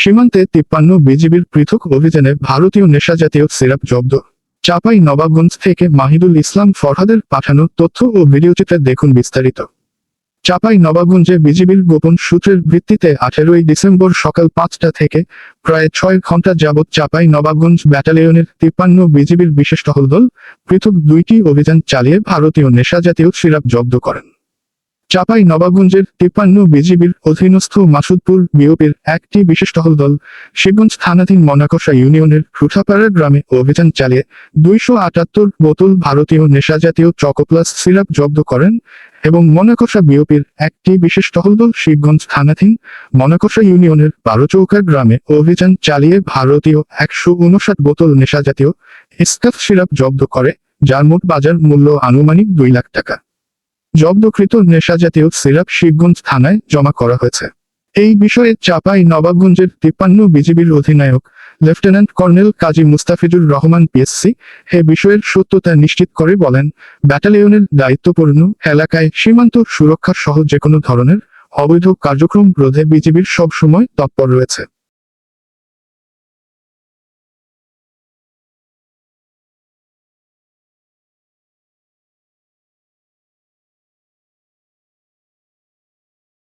সীমান্তে তিপ্পান্ন বিজিবির পৃথক অভিযানে ভারতীয় নেশাজাতীয় সিরাপ জব্দ। চাপাই নবাবগঞ্জ থেকে মাহিদুল ইসলাম ফরহাদের পাঠানো তথ্য ও ভিডিওচিত্রে দেখুন বিস্তারিত। চাপাই নবাবগঞ্জে বিজিবির গোপন সূত্রের ভিত্তিতে আঠেরোই ডিসেম্বর সকাল পাঁচটা থেকে প্রায় ছয় ঘণ্টা যাবৎ চাপাই নবাবগঞ্জ ব্যাটালিয়নের তিপ্পান্ন বিজিবির বিশেষ টহল দল পৃথক দুইটি অভিযান চালিয়ে ভারতীয় নেশাজাতীয় সিরাপ জব্দ করেন। চাপাই নবাবগঞ্জের তিপ্পান্ন বিজিবির অধীনস্থ মাসুদপুর বিওপির একটি বিশেষ টহল দল শিবগঞ্জ থানাধীন মনাকষা ইউনিয়নের রুঠাপাড়া গ্রামে অভিযান চালিয়ে দুইশো আটাত্তর বোতল ভারতীয় নেশাজাতীয় চকোপ্লাস সিরাপ জব্দ করেন এবং মনাকষা বিওপির একটি বিশেষ টহল দল শিবগঞ্জ থানাধীন মনাকষা ইউনিয়নের বারোচৌকা গ্রামে অভিযান চালিয়ে ভারতীয় একশো উনষাট বোতল নেশাজাতীয় ইস্কাফ সিরাপ জব্দ করে, যার মোট বাজার মূল্য আনুমানিক দুই লাখ টাকা। জব্দকৃত নেশাজাতীয় সিরাপ শিবগঞ্জ থানায় জমা করা হয়েছে। এই বিষয়ে চাপাই নবাবগঞ্জের তিপ্পান্ন বিজিবির অধিনায়ক lieutenant colonel Kazi Mustafizur Rahman PSC হে বিষয়ের সত্যতা নিশ্চিত করে বলেন, ব্যাটালিয়নের দায়িত্বপূর্ণ এলাকায় সীমান্ত সুরক্ষা সহ যে কোনো ধরনের অবৈধ কার্যক্রম রোধে বিজিবির সব সময় তৎপর রয়েছে।